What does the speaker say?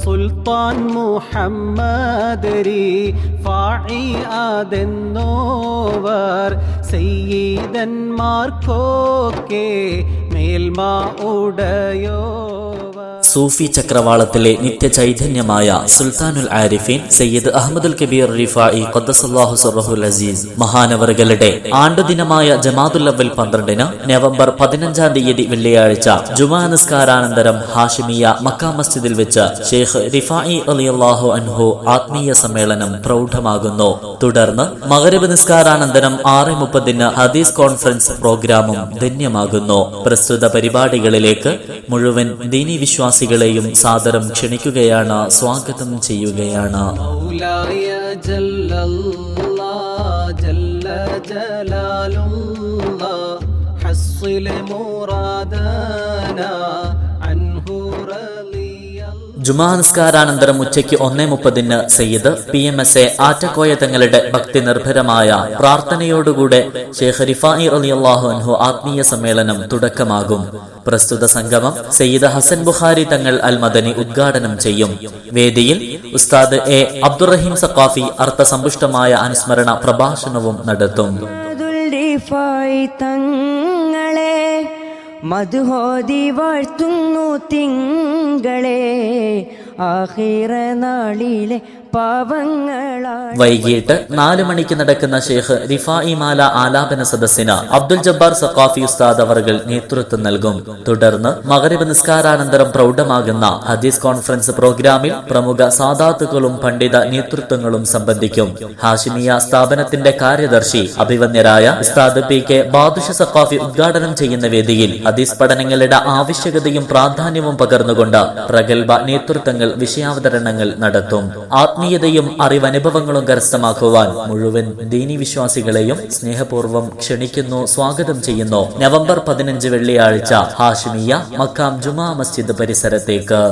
സുൽത്താൻ മുഹമ്മദരി ഫായി അതെന്നോവർ സെയ്തന്മാർക്കോക്കെ മേൽമ ഉടയോവർ സൂഫി ചക്രവാളത്തിലെ നിത്യചൈതന്യമായ സുൽത്താനുൽ ആരിഫീൻ സയ്യിദ് അഹമ്മദുൽ കബീർ റിഫായി ഖദ്ദസല്ലാഹു സുറഹുൽ അസീസ് മഹാനവറുകളുടെ ആണ്ടുദിനമായ ജമാതുൽ അവൽ പന്ത്രണ്ടിന് നവംബർ പതിനഞ്ചാം തീയതി വെള്ളിയാഴ്ച ജുമാ നിസ്കാരാനന്തരം ഹാഷിമിയ മക്ക മസ്ജിദിൽ വെച്ച് ഷെയ്ഖ് റിഫായി അലിയല്ലാഹു അൻഹു ആത്മീയ സമ്മേളനം പ്രൗഢമാകുന്നു. തുടർന്ന് മകരബ് നിസ്കാരാനന്തരം ആറ് മുപ്പതിന് ഹദീസ് കോൺഫറൻസ് പ്രോഗ്രാമും ധന്യമാകുന്നു. പ്രസ്തുത പരിപാടികളിലേക്ക് മുഴുവൻ ദീനി വിശ്വാസികളെയും സാദരം ക്ഷണിക്കുകയാണ് സ്വാഗതം ചെയ്യുകയാണ് مولاي جل الله جل جلال الله حصل مرادنا عنه رضي الله ജുമാ നിസ്കാരാനന്തരം ഉച്ചയ്ക്ക് ഒന്നേ മുപ്പതിന് Sayyid P M S A Attakoya തങ്ങളുടെ ഭക്തി നിർഭരമായ പ്രാർത്ഥനയോടുകൂടെ ഷെയ്ഖ് റിഫായി അലി അൻഹു ആത്മീയ സമ്മേളനം തുടക്കമാകും. പ്രസ്തുത സംഗമം സയ്യിദ് ഹസൻ ബുഖാരി തങ്ങൾ അൽ മദനി ഉദ്ഘാടനം ചെയ്യും. വേദിയിൽ ഉസ്താദ് എ അബ്ദുറഹീം സഖാഫി അർത്ഥസമ്പുഷ്ടമായ അനുസ്മരണ പ്രഭാഷണവും നടത്തും. മധുഹോദി വാഴ്ത്തുന്നു തിങ്കളെ ആഹിറ നാളിലെ വൈകിട്ട് നാല് മണിക്ക് നടക്കുന്ന ഷെയ്ഖ് ഇമാല ആലാപന സദസ്സിന് അബ്ദുൽ ജബ്ബാർ സഖാഫി ഉസ്താദ് അവർകൾ നേതൃത്വം നൽകും. തുടർന്ന് മകരവ് നിസ്കാരാനന്തരം പ്രൗഢമാകുന്ന ഹദീസ് കോൺഫറൻസ് പ്രോഗ്രാമിൽ പ്രമുഖ സാദാത്തുക്കളും പണ്ഡിത നേതൃത്വങ്ങളും സംബന്ധിക്കും. ഹാഷിമിയ സ്ഥാപനത്തിന്റെ കാര്യദർശി അഭിവന്യരായ ഉസ്താദ് പി കെ ബാദുഷ സഖാഫി ഉദ്ഘാടനം ചെയ്യുന്ന വേദിയിൽ ഹദീസ് പഠനങ്ങളുടെ ആവശ്യകതയും പ്രാധാന്യവും പകർന്നുകൊണ്ട് പ്രഗത്ഭ നേതൃത്വങ്ങൾ വിഷയാവതരണങ്ങൾ നടത്തും. ആത്മീയതയും അറിവനുഭവങ്ങളും കരസ്ഥമാക്കുവാൻ മുഴുവൻ ദീനി വിശ്വാസികളെയും സ്നേഹപൂർവം ക്ഷണിക്കുന്നു സ്വാഗതം ചെയ്യുന്നു. നവംബർ പതിനഞ്ച് വെള്ളിയാഴ്ച ഹാഷിമിയ മക്കാം ജുമാ മസ്ജിദ് പരിസരത്തേക്ക്.